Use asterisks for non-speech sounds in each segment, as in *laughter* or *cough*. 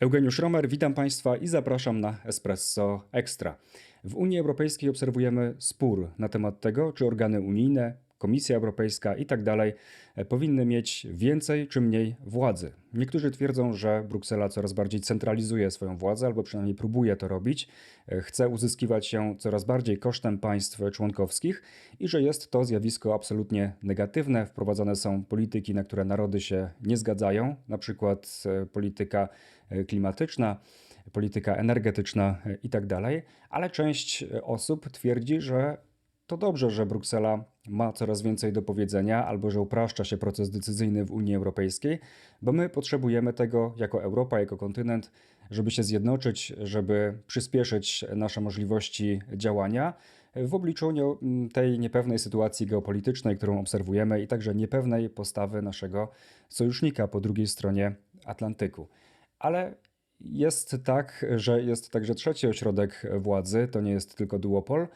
Eugeniusz Romer, witam Państwa i zapraszam na Espresso Extra. W Unii Europejskiej obserwujemy spór na temat tego, czy organy unijne, Komisja Europejska i tak dalej e, powinny mieć więcej czy mniej władzy. Niektórzy twierdzą, że Bruksela coraz bardziej centralizuje swoją władzę, albo przynajmniej próbuje to robić, e, chce uzyskiwać ją coraz bardziej kosztem państw członkowskich i że jest to zjawisko absolutnie negatywne. Wprowadzane są polityki, na które narody się nie zgadzają, na przykład e, polityka klimatyczna polityka energetyczna e, i tak ale część osób twierdzi, że to dobrze, że Bruksela ma coraz więcej do powiedzenia, albo że upraszcza się proces decyzyjny w Unii Europejskiej, bo my potrzebujemy tego jako Europa, jako kontynent, żeby się zjednoczyć, żeby przyspieszyć nasze możliwości działania w obliczu tej niepewnej sytuacji geopolitycznej, którą obserwujemy, i także niepewnej postawy naszego sojusznika po drugiej stronie Atlantyku. Ale jest tak, że jest także trzeci ośrodek władzy, to nie jest tylko duopol.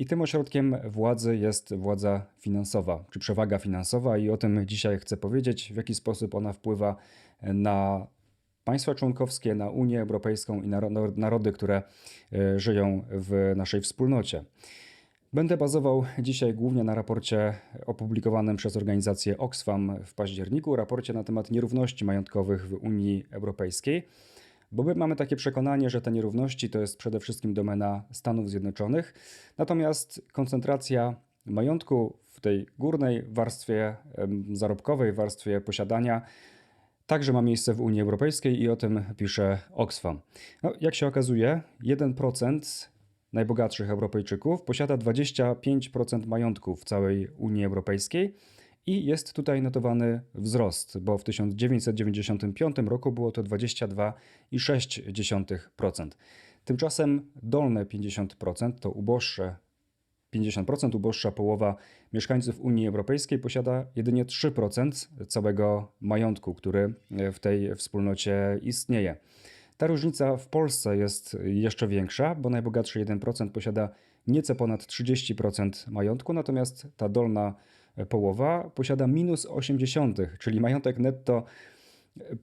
I tym ośrodkiem władzy jest władza finansowa, czy przewaga finansowa, i o tym dzisiaj chcę powiedzieć, w jaki sposób ona wpływa na państwa członkowskie, na Unię Europejską i na narody, które e, żyją w naszej wspólnocie. Będę bazował dzisiaj głównie na raporcie opublikowanym przez organizację Oxfam w październiku, raporcie na temat nierówności majątkowych w Unii Europejskiej. Bo my mamy takie przekonanie, że te nierówności to jest przede wszystkim domena Stanów Zjednoczonych, natomiast koncentracja majątku w tej górnej warstwie zarobkowej, warstwie posiadania, także ma miejsce w Unii Europejskiej i o tym pisze Oxfam. No, jak się okazuje, 1% najbogatszych Europejczyków posiada 25% majątku w całej Unii Europejskiej i jest tutaj notowany wzrost, bo w 1995 roku było to 22,6%. Tymczasem dolne 50% to uboższe 50% uboższa połowa mieszkańców Unii Europejskiej posiada jedynie 3% całego majątku, który w tej wspólnocie istnieje. Ta różnica w Polsce jest jeszcze większa, bo najbogatszy 1% posiada nieco ponad 30% majątku, natomiast ta dolna połowa posiada minus 80, czyli majątek netto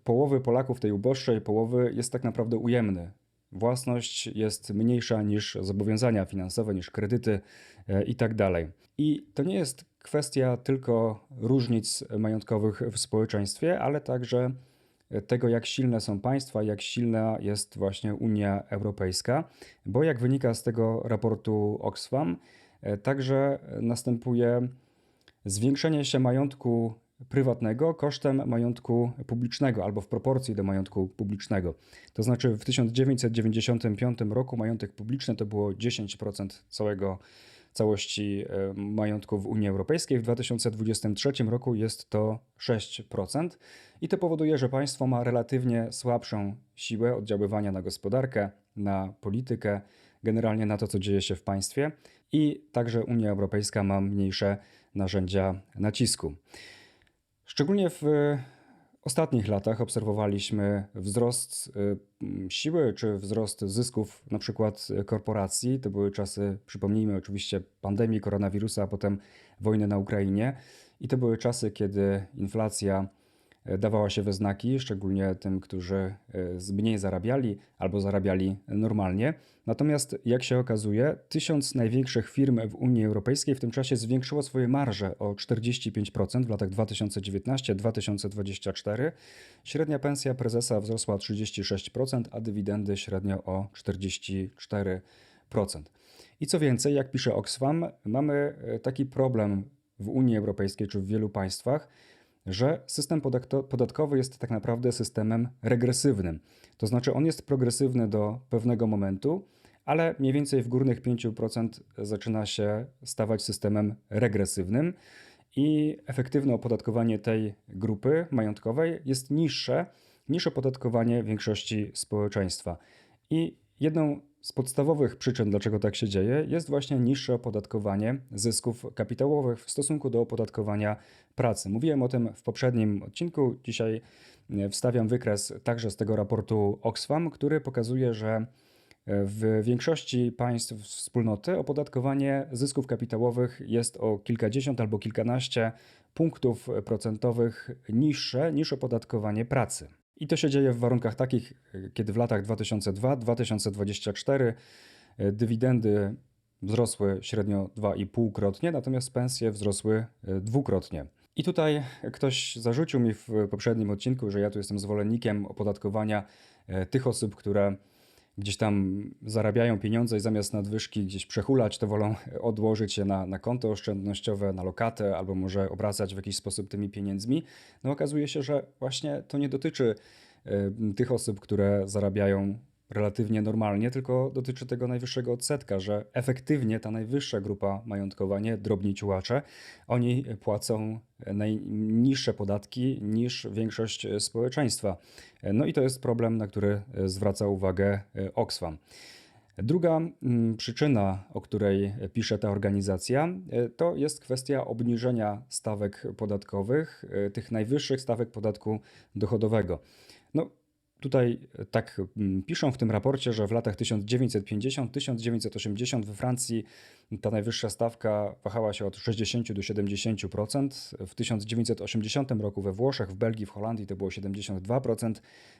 połowy Polaków, tej uboższej połowy, jest tak naprawdę ujemny. Własność jest mniejsza niż zobowiązania finansowe, niż kredyty e, i tak dalej. I to nie jest kwestia tylko różnic majątkowych w społeczeństwie, ale także tego, jak silne są państwa, jak silna jest właśnie Unia Europejska, bo jak wynika z tego raportu Oxfam, e, także następuje zwiększenie się majątku prywatnego kosztem majątku publicznego albo w proporcji do majątku publicznego. To znaczy w 1995 roku majątek publiczny to było 10% całego całości e, majątku w Unii Europejskiej. W 2023 roku jest to 6%. I to powoduje, że państwo ma relatywnie słabszą siłę oddziaływania na gospodarkę, na politykę, generalnie na to, co dzieje się w państwie. I także Unia Europejska ma mniejsze narzędzia nacisku. Szczególnie w ostatnich latach obserwowaliśmy wzrost y, siły czy wzrost zysków na przykład korporacji. To były czasy, przypomnijmy oczywiście, pandemii koronawirusa, a potem wojny na Ukrainie. I to były czasy, kiedy inflacja dawała się we znaki, szczególnie tym, którzy e, mniej zarabiali albo zarabiali normalnie. Natomiast, jak się okazuje, tysiąc największych firm w Unii Europejskiej w tym czasie zwiększyło swoje marże o 45% w latach 2019-2024. Średnia pensja prezesa wzrosła o 36%, a dywidendy średnio o 44%. I co więcej, jak pisze Oxfam, mamy e, taki problem w Unii Europejskiej czy w wielu państwach, że system podatkowy jest tak naprawdę systemem regresywnym. To znaczy, on jest progresywny do pewnego momentu, ale mniej więcej w górnych 5% zaczyna się stawać systemem regresywnym i efektywne opodatkowanie tej grupy majątkowej jest niższe niż opodatkowanie większości społeczeństwa. I jedną z podstawowych przyczyn, dlaczego tak się dzieje, jest właśnie niższe opodatkowanie zysków kapitałowych w stosunku do opodatkowania pracy. Mówiłem o tym w poprzednim odcinku. Dzisiaj e, wstawiam wykres także z tego raportu Oxfam, który pokazuje, że e, w większości państw wspólnoty opodatkowanie zysków kapitałowych jest o kilkadziesiąt albo kilkanaście punktów procentowych niższe niż opodatkowanie pracy. I to się dzieje w warunkach takich, y, kiedy w latach 2002-2024 y, dywidendy wzrosły średnio 2,5-krotnie, natomiast pensje wzrosły y, dwukrotnie. I tutaj ktoś zarzucił mi w poprzednim odcinku, że ja tu jestem zwolennikiem opodatkowania e, tych osób, które gdzieś tam zarabiają pieniądze i zamiast nadwyżki gdzieś przehulać, to wolą *laughs* odłożyć je na, na konto oszczędnościowe, na lokatę albo może obracać w jakiś sposób tymi pieniędzmi. No okazuje się, że właśnie to nie dotyczy e, tych osób, które zarabiają relatywnie normalnie, tylko dotyczy tego najwyższego odsetka, że efektywnie ta najwyższa grupa majątkowa, nie drobni ciułacze, oni płacą najniższe podatki niż większość społeczeństwa. No i to jest problem, na który zwraca uwagę Oxfam. Druga mm, przyczyna, o której pisze ta organizacja, to jest kwestia obniżenia stawek podatkowych, tych najwyższych stawek podatku dochodowego. No, Tutaj e, tak mm, piszą w tym raporcie, że w latach 1950-1980 we Francji ta najwyższa stawka wahała się od 60 do 70%. W 1980 roku we Włoszech, w Belgii, w Holandii to było 72%,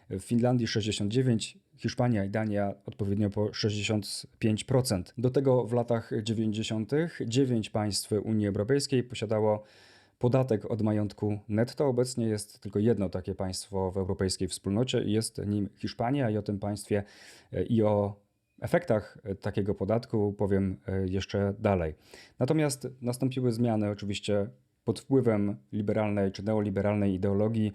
w Finlandii 69%, Hiszpania i Dania odpowiednio po 65%. Do tego w latach 90. 9 państw Unii Europejskiej posiadało Podatek od majątku netto obecnie jest tylko jedno takie państwo w europejskiej wspólnocie i jest nim Hiszpania i o tym państwie e, i o efektach e, takiego podatku powiem e, jeszcze dalej. Natomiast nastąpiły zmiany oczywiście pod wpływem liberalnej czy neoliberalnej ideologii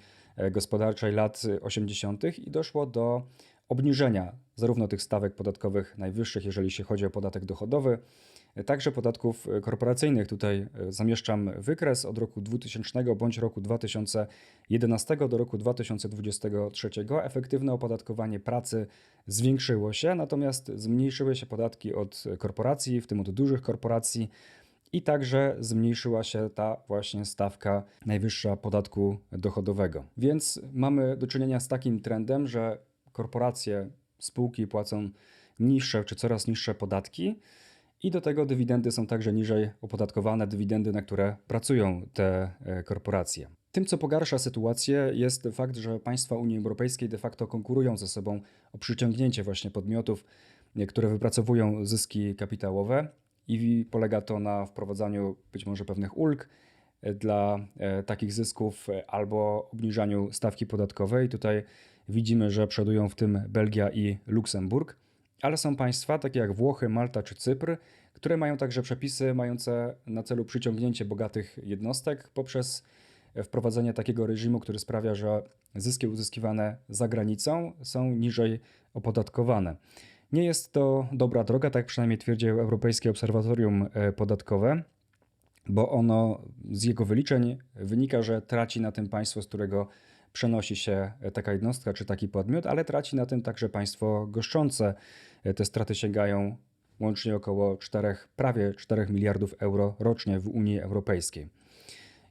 gospodarczej lat 80. i doszło do obniżenia zarówno tych stawek podatkowych najwyższych, jeżeli się chodzi o podatek dochodowy, Także podatków korporacyjnych. Tutaj e, zamieszczam wykres od roku 2000 bądź roku 2011 do roku 2023. Efektywne opodatkowanie pracy zwiększyło się, natomiast zmniejszyły się podatki od korporacji, w tym od dużych korporacji. I także zmniejszyła się ta właśnie stawka najwyższa podatku dochodowego. Więc mamy do czynienia z takim trendem, że korporacje, spółki płacą niższe czy coraz niższe podatki, i do tego dywidendy są także niżej opodatkowane, dywidendy, na które pracują te e, korporacje. Tym, co pogarsza sytuację, jest fakt, że państwa Unii Europejskiej de facto konkurują ze sobą o przyciągnięcie właśnie podmiotów, e, które wypracowują zyski kapitałowe i polega to na wprowadzaniu być może pewnych ulg e, dla takich zysków albo obniżaniu stawki podatkowej. Tutaj widzimy, że przodują w tym Belgia i Luksemburg ale są państwa takie jak Włochy, Malta czy Cypr, które mają także przepisy mające na celu przyciągnięcie bogatych jednostek poprzez wprowadzenie takiego reżimu, który sprawia, że zyski uzyskiwane za granicą są niżej opodatkowane. Nie jest to dobra droga, tak przynajmniej twierdzi Europejskie Obserwatorium e, Podatkowe, bo ono z jego wyliczeń wynika, że traci na tym państwo, z którego przenosi się taka jednostka czy taki podmiot, ale traci na tym także państwo goszczące. Te straty sięgają łącznie około 4, prawie 4 miliardów euro rocznie w Unii Europejskiej.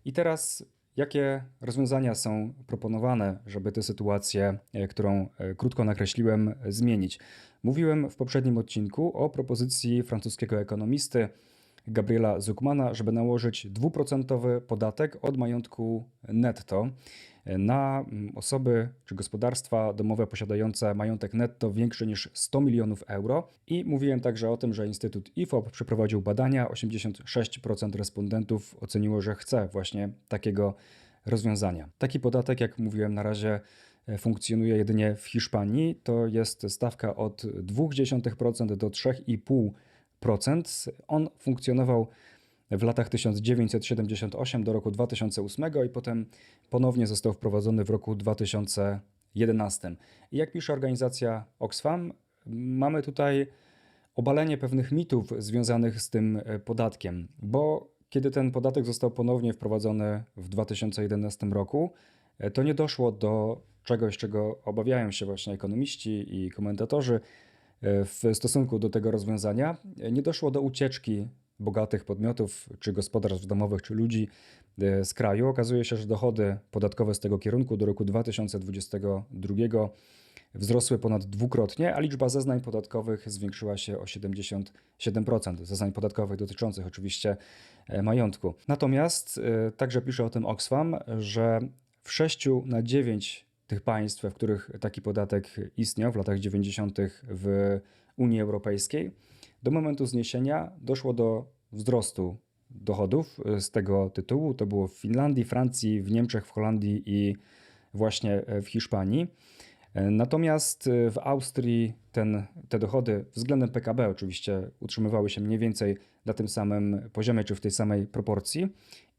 I teraz jakie rozwiązania są proponowane, żeby tę sytuację, e, którą e, krótko nakreśliłem, zmienić? Mówiłem w poprzednim odcinku o propozycji francuskiego ekonomisty Gabriela Zuckmana, żeby nałożyć dwuprocentowy podatek od majątku netto na mm, osoby czy gospodarstwa domowe posiadające majątek netto większy niż 100 milionów euro. I mówiłem także o tym, że Instytut IFOP przeprowadził badania. 86% respondentów oceniło, że chce właśnie takiego rozwiązania. Taki podatek, jak mówiłem na razie, e, funkcjonuje jedynie w Hiszpanii. To jest stawka od 0,2% do 3,5%. On funkcjonował w latach 1978 do roku 2008 i potem ponownie został wprowadzony w roku 2011. I jak pisze organizacja Oxfam, mamy tutaj obalenie pewnych mitów związanych z tym e, podatkiem, bo kiedy ten podatek został ponownie wprowadzony w 2011 roku, e, to nie doszło do czegoś, czego obawiają się właśnie ekonomiści i komentatorzy w stosunku do tego rozwiązania. Nie doszło do ucieczki bogatych podmiotów, czy gospodarstw domowych, czy ludzi e, z kraju. Okazuje się, że dochody podatkowe z tego kierunku do roku 2022 wzrosły ponad dwukrotnie, a liczba zeznań podatkowych zwiększyła się o 77%. Zeznań podatkowych dotyczących oczywiście e, majątku. Natomiast e, także pisze o tym Oxfam, że w 6 na 9 tych państw, w których taki podatek istniał w latach 90. w Unii Europejskiej. Do momentu zniesienia doszło do wzrostu dochodów z tego tytułu. To było w Finlandii, Francji, w Niemczech, w Holandii i właśnie w Hiszpanii. Natomiast w Austrii ten, te dochody względem PKB oczywiście utrzymywały się mniej więcej na tym samym poziomie czy w tej samej proporcji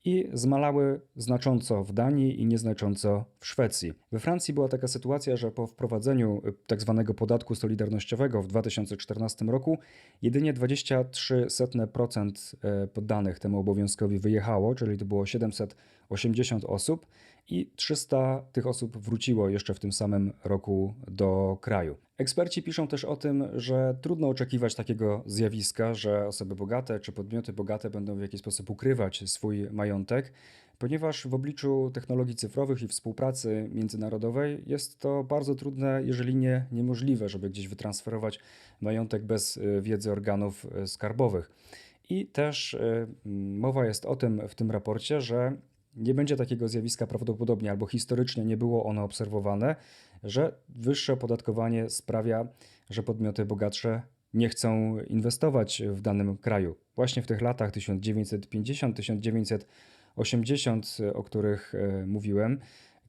i zmalały znacząco w Danii i nieznacząco w Szwecji. We Francji była taka sytuacja, że po wprowadzeniu tzw. Tak podatku solidarnościowego w 2014 roku jedynie 23% e, poddanych temu obowiązkowi wyjechało, czyli to było 780 osób i 300 tych osób wróciło jeszcze w tym samym roku do kraju. Eksperci piszą też o tym, że trudno oczekiwać takiego zjawiska, że osoby bogate czy podmioty bogate będą w jakiś sposób ukrywać swój majątek, ponieważ w obliczu technologii cyfrowych i współpracy międzynarodowej jest to bardzo trudne, jeżeli nie niemożliwe, żeby gdzieś wytransferować majątek bez y, wiedzy organów y, skarbowych. I też y, mowa jest o tym w tym raporcie, że nie będzie takiego zjawiska prawdopodobnie, albo historycznie nie było ono obserwowane, że wyższe opodatkowanie sprawia, że podmioty bogatsze nie chcą inwestować w danym kraju. Właśnie w tych latach 1950-1980, o których e, mówiłem,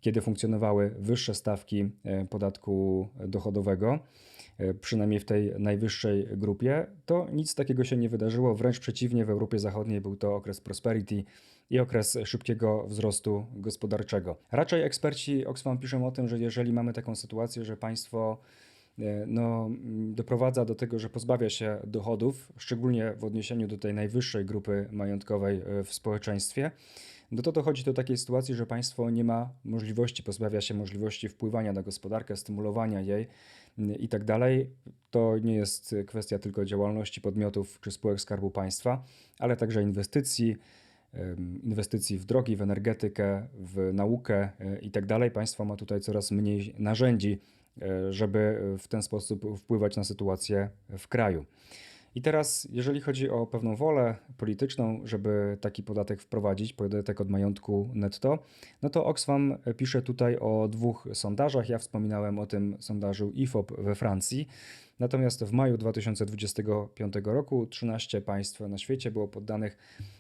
kiedy funkcjonowały wyższe stawki e, podatku dochodowego, przynajmniej w tej najwyższej grupie, to nic takiego się nie wydarzyło. Wręcz przeciwnie, w Europie Zachodniej był to okres prosperity i okres szybkiego wzrostu gospodarczego. Raczej eksperci Oxfam piszą o tym, że jeżeli mamy taką sytuację, że państwo e, no, doprowadza do tego, że pozbawia się dochodów, szczególnie w odniesieniu do tej najwyższej grupy majątkowej e, w społeczeństwie, no to dochodzi do takiej sytuacji, że państwo nie ma możliwości, pozbawia się możliwości wpływania na gospodarkę, stymulowania jej i tak dalej. To nie jest kwestia tylko działalności podmiotów czy spółek Skarbu Państwa, ale także inwestycji, inwestycji w drogi, w energetykę, w naukę e, itd. Tak państwo ma tutaj coraz mniej narzędzi, e, żeby w ten sposób wpływać na sytuację w kraju. I teraz, jeżeli chodzi o pewną wolę polityczną, żeby taki podatek wprowadzić, podatek od majątku netto, no to Oxfam pisze tutaj o dwóch sondażach. Ja wspominałem o tym sondażu IFOP we Francji. Natomiast w maju 2025 roku 13 państw na świecie było poddanych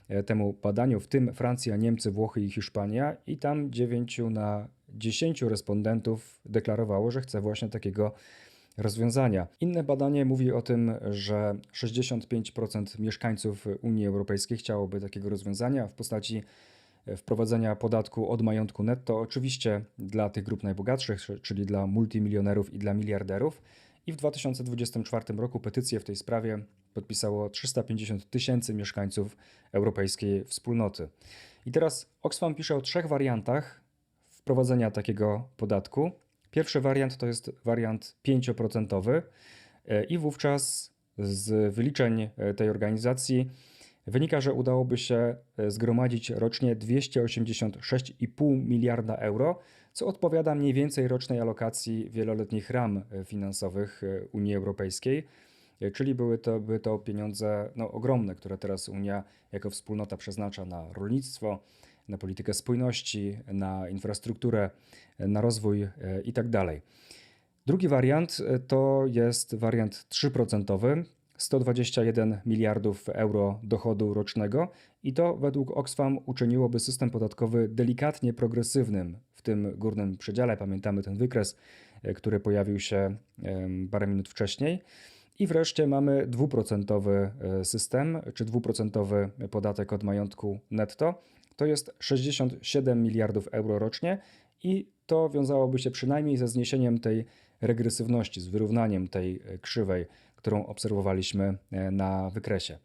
e, temu badaniu, w tym Francja, Niemcy, Włochy i Hiszpania, i tam 9 na 10 respondentów deklarowało, że chce właśnie takiego rozwiązania. Inne badanie mówi o tym, że 65% mieszkańców Unii Europejskiej chciałoby takiego rozwiązania w postaci e, wprowadzenia podatku od majątku netto, oczywiście dla tych grup najbogatszych, czyli dla multimilionerów i dla miliarderów. I w 2024 roku petycję w tej sprawie podpisało 350 tysięcy mieszkańców europejskiej wspólnoty. I teraz Oxfam pisze o trzech wariantach wprowadzenia takiego podatku. Pierwszy wariant to jest wariant 5% e, i wówczas z wyliczeń e, tej organizacji wynika, że udałoby się e, zgromadzić rocznie 286,5 miliarda euro, co odpowiada mniej więcej rocznej alokacji wieloletnich ram finansowych Unii Europejskiej. Czyli były to, to pieniądze no, ogromne, które teraz Unia jako wspólnota przeznacza na rolnictwo, na politykę spójności, na infrastrukturę, na rozwój itd. Tak Drugi wariant e, to jest wariant 3%, 121 miliardów euro dochodu rocznego i to według Oxfam uczyniłoby system podatkowy delikatnie progresywnym w tym górnym przedziale. Pamiętamy ten wykres, e, który pojawił się parę minut wcześniej. I wreszcie mamy dwuprocentowy e, system, czy dwuprocentowy podatek od majątku netto. To jest 67 miliardów euro rocznie i to wiązałoby się przynajmniej ze zniesieniem tej regresywności, z wyrównaniem tej e, krzywej, którą obserwowaliśmy e, na wykresie.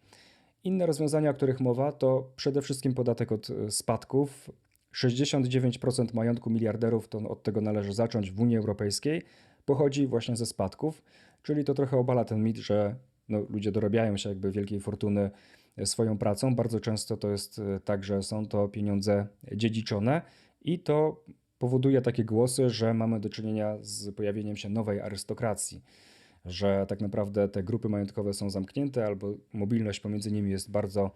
Inne rozwiązania, o których mowa, to przede wszystkim podatek od spadków. 69% majątku miliarderów, to od tego należy zacząć w Unii Europejskiej, pochodzi właśnie ze spadków. Czyli to trochę obala ten mit, że no, ludzie dorabiają się jakby wielkiej fortuny e, swoją pracą. Bardzo często to jest e, tak, że są to pieniądze dziedziczone i to powoduje takie głosy, że mamy do czynienia z pojawieniem się nowej arystokracji, że tak naprawdę te grupy majątkowe są zamknięte albo mobilność pomiędzy nimi jest bardzo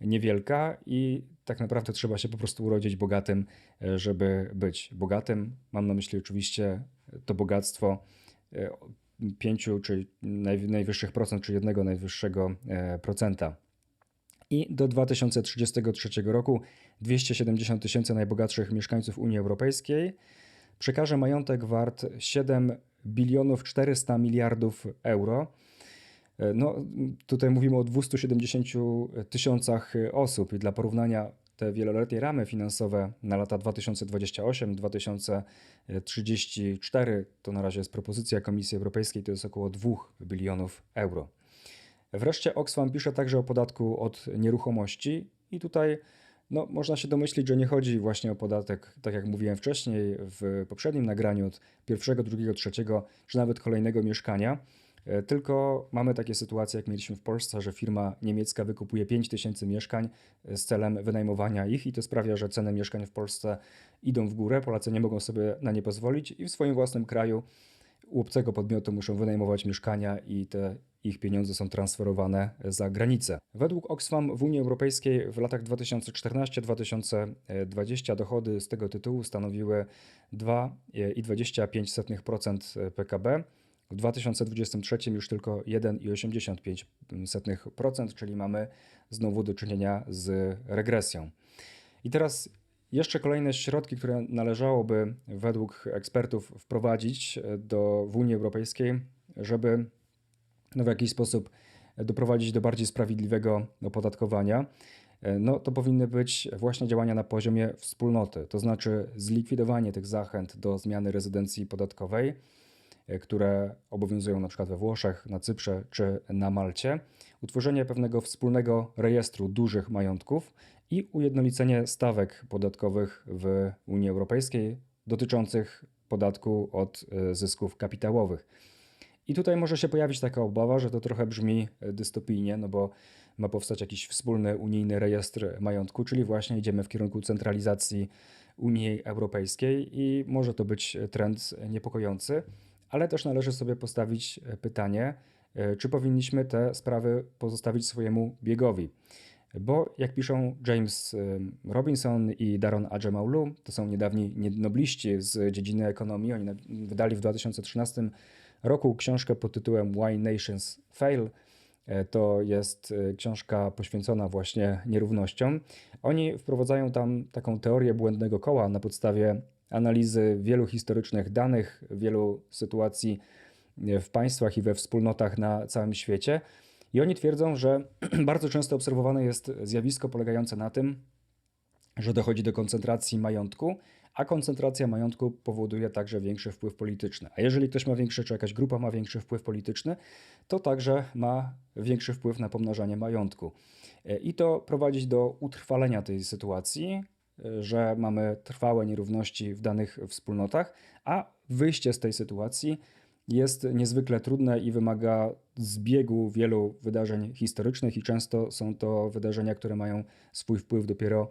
niewielka i tak naprawdę trzeba się po prostu urodzić bogatym, e, żeby być bogatym. Mam na myśli oczywiście to bogactwo pięciu czy naj, najwyższych procent, czy jednego najwyższego e, procenta. I do 2033 roku 270 tysięcy najbogatszych mieszkańców Unii Europejskiej przekaże majątek wart 7 bilionów 400 miliardów euro. E, No, tutaj mówimy o 270 tysiącach osób i dla porównania te wieloletnie ramy finansowe na lata 2028-2034 to na razie jest propozycja Komisji Europejskiej, to jest około 2 bilionów euro. Wreszcie Oxfam pisze także o podatku od nieruchomości i tutaj no, można się domyślić, że nie chodzi właśnie o podatek, tak jak mówiłem wcześniej w poprzednim nagraniu, od pierwszego, drugiego, trzeciego, czy nawet kolejnego mieszkania, tylko mamy takie sytuacje, jak mieliśmy w Polsce, że firma niemiecka wykupuje 5000 mieszkań e, z celem wynajmowania ich i to sprawia, że ceny mieszkań w Polsce idą w górę, Polacy nie mogą sobie na nie pozwolić i w swoim własnym kraju u obcego podmiotu muszą wynajmować mieszkania i te ich pieniądze są transferowane za granicę. Według Oxfam w Unii Europejskiej w latach 2014-2020 dochody z tego tytułu stanowiły 2,25% PKB. W 2023 już tylko 1,85%, czyli mamy znowu do czynienia z regresją. I teraz jeszcze kolejne środki, które należałoby według ekspertów wprowadzić do, w Unii Europejskiej, żeby no, w jakiś sposób doprowadzić do bardziej sprawiedliwego opodatkowania, no to powinny być właśnie działania na poziomie wspólnoty, to znaczy zlikwidowanie tych zachęt do zmiany rezydencji podatkowej, które obowiązują na przykład we Włoszech, na Cyprze czy na Malcie, utworzenie pewnego wspólnego rejestru dużych majątków i ujednolicenie stawek podatkowych w Unii Europejskiej dotyczących podatku od e, zysków kapitałowych. I tutaj może się pojawić taka obawa, że to trochę brzmi e, dystopijnie, no bo ma powstać jakiś wspólny unijny rejestr majątku, czyli właśnie idziemy w kierunku centralizacji Unii Europejskiej i może to być trend niepokojący, ale też należy sobie postawić e, pytanie, e, czy powinniśmy te sprawy pozostawić swojemu biegowi. Bo jak piszą James Robinson i Daron Adjemaulu, to są niedawni nobliści z dziedziny ekonomii, oni wydali w 2013 roku książkę pod tytułem Why Nations Fail. E, To jest e, książka poświęcona właśnie nierównościom. Oni wprowadzają tam taką teorię błędnego koła na podstawie analizy wielu historycznych danych, wielu sytuacji w państwach i we wspólnotach na całym świecie. I oni twierdzą, że *clears throat* bardzo często obserwowane jest zjawisko polegające na tym, że dochodzi do koncentracji majątku, a koncentracja majątku powoduje także większy wpływ polityczny. A jeżeli ktoś ma większy, czy jakaś grupa ma większy wpływ polityczny, to także ma większy wpływ na pomnażanie majątku. E, I to prowadzi do utrwalenia tej sytuacji, że mamy trwałe nierówności w danych wspólnotach, a wyjście z tej sytuacji jest niezwykle trudne i wymaga zbiegu wielu wydarzeń historycznych, i często są to wydarzenia, które mają swój wpływ dopiero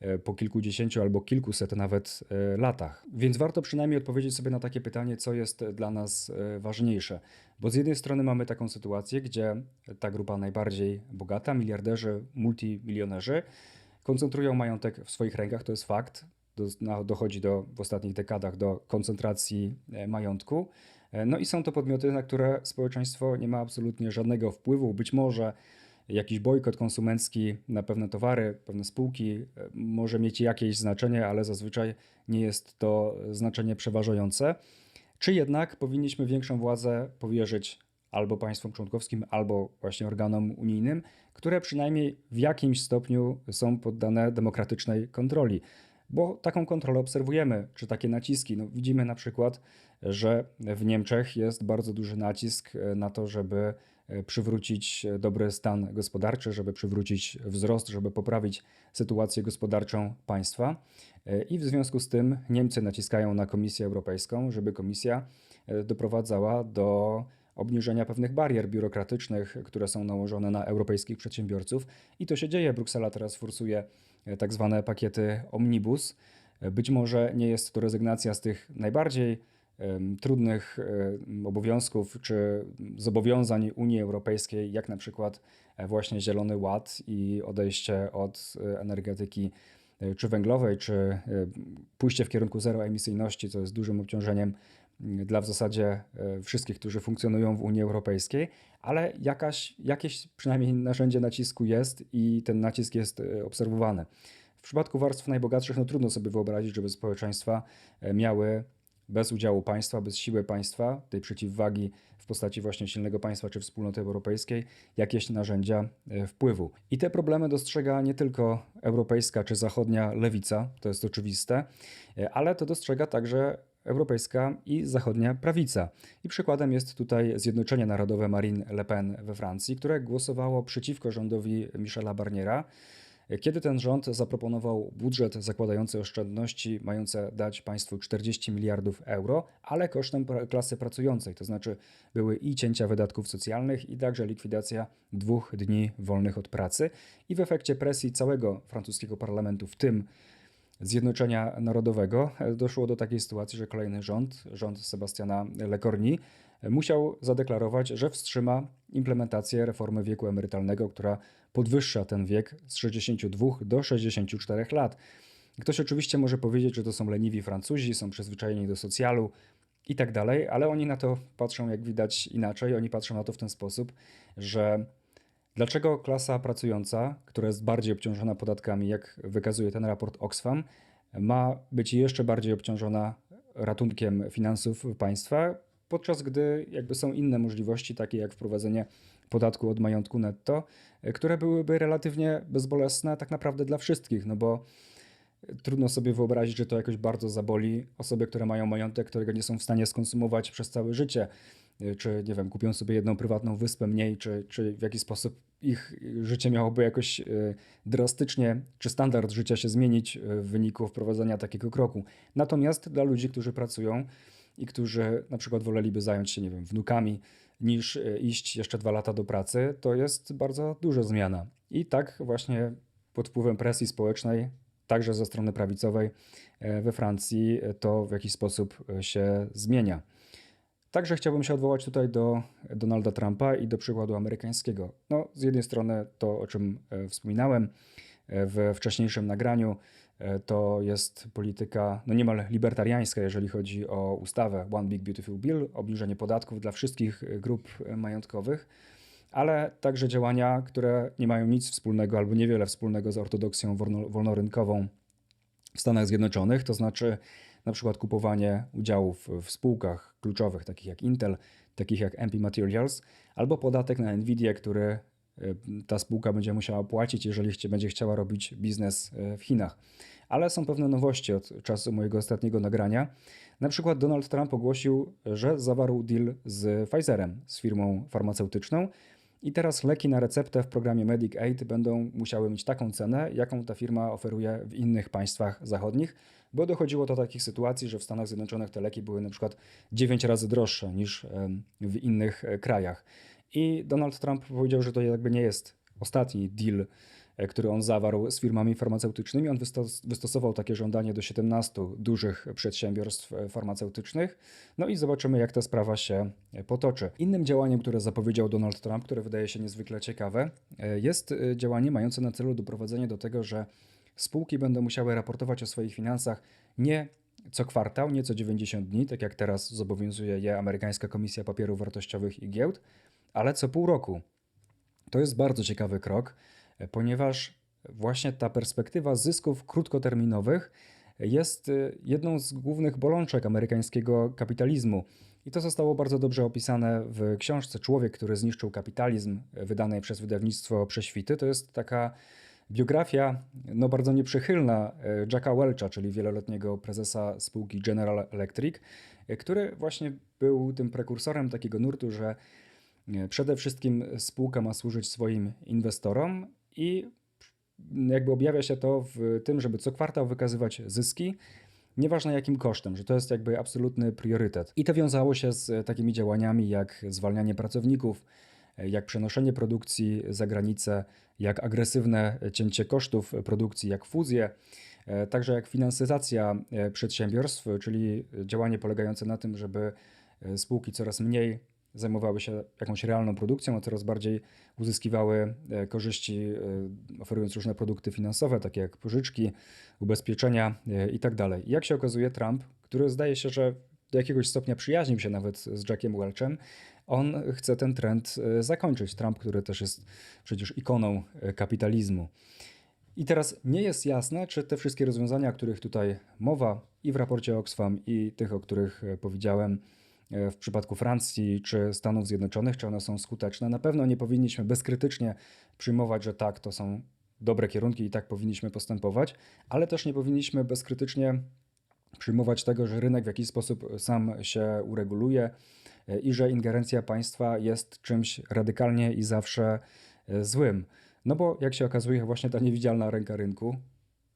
e, po kilkudziesięciu albo kilkuset nawet e, latach. Więc warto przynajmniej odpowiedzieć sobie na takie pytanie, co jest dla nas e, ważniejsze. Bo z jednej strony mamy taką sytuację, gdzie ta grupa najbardziej bogata, miliarderzy, multimilionerzy, koncentrują majątek w swoich rękach, to jest fakt. Do, dochodzi do, w ostatnich dekadach do koncentracji e, majątku. E, No i są to podmioty, na które społeczeństwo nie ma absolutnie żadnego wpływu. Być może jakiś bojkot konsumencki na pewne towary, pewne spółki e, może mieć jakieś znaczenie, ale zazwyczaj nie jest to znaczenie przeważające. Czy jednak powinniśmy większą władzę powierzyć albo państwom członkowskim, albo właśnie organom unijnym, które przynajmniej w jakimś stopniu są poddane demokratycznej kontroli? Bo taką kontrolę obserwujemy, czy takie naciski. No, widzimy na przykład, że w Niemczech jest bardzo duży nacisk e, na to, żeby e, przywrócić e, dobry stan gospodarczy, żeby przywrócić wzrost, żeby poprawić sytuację gospodarczą państwa. I w związku z tym Niemcy naciskają na Komisję Europejską, żeby Komisja doprowadzała do obniżenia pewnych barier biurokratycznych, które są nałożone na europejskich przedsiębiorców. I to się dzieje. Bruksela teraz forsuje e, tak zwane pakiety omnibus. E, Być może nie jest to rezygnacja z tych najbardziej trudnych obowiązków czy zobowiązań Unii Europejskiej, jak na przykład e, właśnie Zielony Ład i odejście od energetyki czy węglowej, czy pójście w kierunku zeroemisyjności, co jest dużym obciążeniem dla w zasadzie e, wszystkich, którzy funkcjonują w Unii Europejskiej, ale jakaś, jakieś przynajmniej narzędzie nacisku jest i ten nacisk jest e, obserwowany. W przypadku warstw najbogatszych, no trudno sobie wyobrazić, żeby społeczeństwa e, miały bez udziału państwa, bez siły państwa, tej przeciwwagi w postaci właśnie silnego państwa czy wspólnoty europejskiej, jakieś narzędzia wpływu. I te problemy dostrzega nie tylko europejska czy zachodnia lewica, to jest oczywiste, ale to dostrzega także europejska i zachodnia prawica. I przykładem jest tutaj Zjednoczenie Narodowe Marine Le Pen we Francji, które głosowało przeciwko rządowi Michela Barniera, kiedy ten rząd zaproponował budżet zakładający oszczędności mające dać państwu 40 miliardów euro, ale kosztem klasy pracującej, to znaczy były i cięcia wydatków socjalnych, i także likwidacja dwóch dni wolnych od pracy. I w efekcie presji całego francuskiego parlamentu, w tym Zjednoczenia Narodowego, doszło do takiej sytuacji, że kolejny rząd, rząd Sebastiana Lecornu, e, musiał zadeklarować, że wstrzyma implementację reformy wieku emerytalnego, która podwyższa ten wiek z 62 do 64 lat. Ktoś oczywiście może powiedzieć, że to są leniwi Francuzi, są przyzwyczajeni do socjalu i tak dalej, ale oni na to patrzą, jak widać, inaczej. Oni patrzą na to w ten sposób, że Dlaczego klasa pracująca, która jest bardziej obciążona podatkami, jak wykazuje ten raport Oxfam, ma być jeszcze bardziej obciążona ratunkiem finansów państwa, podczas gdy jakby są inne możliwości, takie jak wprowadzenie podatku od majątku netto, które byłyby relatywnie bezbolesne tak naprawdę dla wszystkich, no bo trudno sobie wyobrazić, że to jakoś bardzo zaboli osoby, które mają majątek, którego nie są w stanie skonsumować przez całe życie czy nie wiem, kupią sobie jedną prywatną wyspę mniej, czy, czy w jakiś sposób ich życie miałoby jakoś y, drastycznie, czy standard życia się zmienić y, w wyniku wprowadzenia takiego kroku. Natomiast dla ludzi, którzy pracują i którzy na przykład woleliby zająć się, nie wiem, wnukami, niż y, iść jeszcze dwa lata do pracy, to jest bardzo duża zmiana. I tak właśnie pod wpływem presji społecznej, także ze strony prawicowej we Francji, to w jakiś sposób się zmienia. Także chciałbym się odwołać tutaj do Donalda Trumpa i do przykładu amerykańskiego. No, z jednej strony to, o czym e, wspominałem e, we wcześniejszym nagraniu, e, to jest polityka no niemal libertariańska, jeżeli chodzi o ustawę One Big Beautiful Bill, obniżenie podatków dla wszystkich grup majątkowych, ale także działania, które nie mają nic wspólnego albo niewiele wspólnego z ortodoksją wolno- wolnorynkową w Stanach Zjednoczonych, to znaczy na przykład kupowanie udziałów w spółkach kluczowych, takich jak Intel, takich jak MP Materials, albo podatek na Nvidia, który y, ta spółka będzie musiała płacić, jeżeli będzie chciała robić biznes y, w Chinach. Ale są pewne nowości od czasu mojego ostatniego nagrania. Na przykład Donald Trump ogłosił, że zawarł deal z Pfizerem, z firmą farmaceutyczną, i teraz leki na receptę w programie Medic Aid będą musiały mieć taką cenę, jaką ta firma oferuje w innych państwach zachodnich, bo dochodziło do takich sytuacji, że w Stanach Zjednoczonych te leki były na przykład 9 razy droższe niż w innych e, krajach. I Donald Trump powiedział, że to jakby nie jest ostatni deal, e, który on zawarł z firmami farmaceutycznymi. On wystos- wystosował takie żądanie do 17 dużych przedsiębiorstw e, farmaceutycznych. No i zobaczymy, jak ta sprawa się potoczy. Innym działaniem, które zapowiedział Donald Trump, które wydaje się niezwykle ciekawe, jest działanie mające na celu doprowadzenie do tego, że spółki będą musiały raportować o swoich finansach nie co kwartał, nie co 90 dni, tak jak teraz zobowiązuje je amerykańska Komisja Papierów Wartościowych i Giełd, ale co pół roku. To jest bardzo ciekawy krok, e, ponieważ właśnie ta perspektywa zysków krótkoterminowych jest e, jedną z głównych bolączek amerykańskiego kapitalizmu. I to zostało bardzo dobrze opisane w książce Człowiek, który zniszczył kapitalizm, e, wydanej przez wydawnictwo Prześwity. To jest taka biografia no, bardzo nieprzychylna e, Jacka Welcha, czyli wieloletniego prezesa spółki General Electric, e, który właśnie był tym prekursorem takiego nurtu, że nie, Przede wszystkim spółka ma służyć swoim inwestorom i jakby objawia się to w tym, żeby co kwartał wykazywać zyski, nieważne jakim kosztem, że to jest jakby absolutny priorytet. I to wiązało się z takimi działaniami jak zwalnianie pracowników, jak przenoszenie produkcji za granicę, jak agresywne cięcie kosztów produkcji, jak fuzje, e, także jak finansyzacja e, przedsiębiorstw, czyli działanie polegające na tym, żeby e, spółki coraz mniej zajmowały się jakąś realną produkcją, a coraz bardziej uzyskiwały korzyści, oferując różne produkty finansowe, takie jak pożyczki, ubezpieczenia itd. I Jak się okazuje, Trump, który zdaje się, że do jakiegoś stopnia przyjaźnił się nawet z Jackiem Welchem, on chce ten trend e, zakończyć. Trump, który też jest przecież ikoną e, kapitalizmu. I teraz nie jest jasne, czy te wszystkie rozwiązania, o których tutaj mowa i w raporcie Oxfam, i tych, o których e, powiedziałem w przypadku Francji czy Stanów Zjednoczonych, czy one są skuteczne. Na pewno nie powinniśmy bezkrytycznie przyjmować, że tak, to są dobre kierunki i tak powinniśmy postępować, ale też nie powinniśmy bezkrytycznie przyjmować tego, że rynek w jakiś sposób sam się ureguluje i że ingerencja państwa jest czymś radykalnie i zawsze e, złym. No bo jak się okazuje, właśnie ta niewidzialna ręka rynku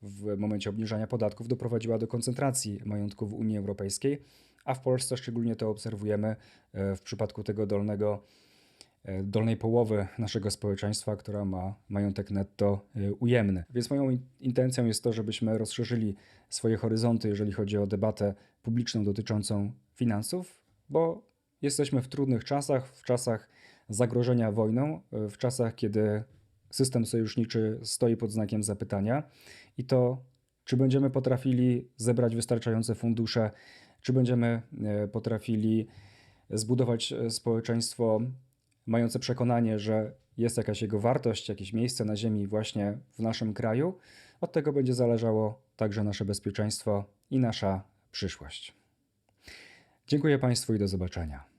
w momencie obniżania podatków doprowadziła do koncentracji majątku w Unii Europejskiej, a w Polsce szczególnie to obserwujemy e, w przypadku tego dolnego, e, dolnej połowy naszego społeczeństwa, która ma majątek netto ujemny. Więc moją in- intencją jest to, żebyśmy rozszerzyli swoje horyzonty, jeżeli chodzi o debatę publiczną dotyczącą finansów, bo jesteśmy w trudnych czasach, w czasach zagrożenia wojną, w czasach, kiedy system sojuszniczy stoi pod znakiem zapytania i to, czy będziemy potrafili zebrać wystarczające fundusze, czy będziemy e, potrafili zbudować e, społeczeństwo mające przekonanie, że jest jakaś jego wartość, jakieś miejsce na ziemi właśnie w naszym kraju, od tego będzie zależało także nasze bezpieczeństwo i nasza przyszłość. Dziękuję Państwu i do zobaczenia.